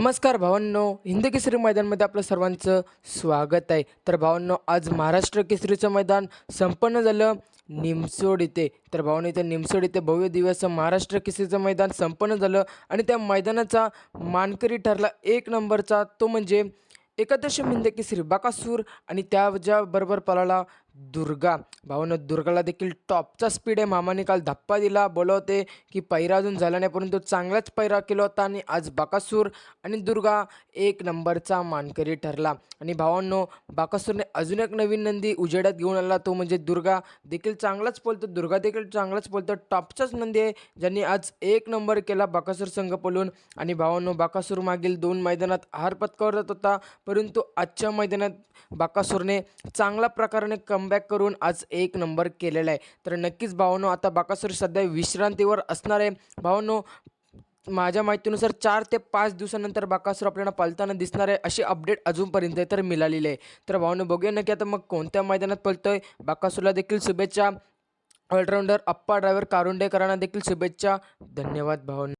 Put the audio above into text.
नमस्कार भावांनो हिंद केसरी मैदानमध्ये आपलं सर्वांचं स्वागत आहे. तर भावांनो आज महाराष्ट्र केसरीचं मैदान संपन्न झालं निमसोड येथे तर भावांनो इथे निमसोड इथे भव्य दिवस महाराष्ट्र केसरीचं मैदान संपन्न झालं आणि त्या मैदानाचा मानकरी ठरला एक नंबरचा. तो म्हणजे एकादश हिंद केसरी बाकासूर आणि त्याच्याबरोबर पळाला दुर्गा. भावानं दुर्गाला देखील टॉपचा स्पीड आहे. मामाने काल धप्पा दिला बोलवते की पैरा अजून झाला नाही परंतु चांगलाच पैरा केला होता आणि आज बाकासूर आणि दुर्गा एक नंबरचा मानकरी ठरला. आणि भावांनो बाकासूरने अजून एक नवीन नंदी उजेडात घेऊन आला तो म्हणजे दुर्गा. देखील चांगलाच बोलतो दुर्गा देखील चांगलाच बोलतो टॉपचाच नंदी आहे ज्यांनी आज एक नंबर केला बाकासूर संघ पळून. आणि भावांनो बाकासूर मागील दोन मैदानात हार पत्करत होता परंतु आजच्या मैदानात बाकासूरने चांगल्या प्रकाराने कमबॅक करून आज एक नंबर केलेला आहे. तर नक्कीच भावनो आता बाकासूर सध्या विश्रांतीवर असणार आहे. भावनो माझ्या माहितीनुसार चार ते पाच दिवसानंतर बाकासूर आपल्याला पळताना दिसणार आहे अशी अपडेट अजूनपर्यंत तर मिळालेली आहे. तर भावनो बघूया नक्की आता मग कोणत्या मैदानात पळतोय. बाकासूरला देखील शुभेच्छा. ऑलराऊंडर अप्पा ड्रायव्हर कारुंडेकरांना देखील शुभेच्छा. धन्यवाद भावनो.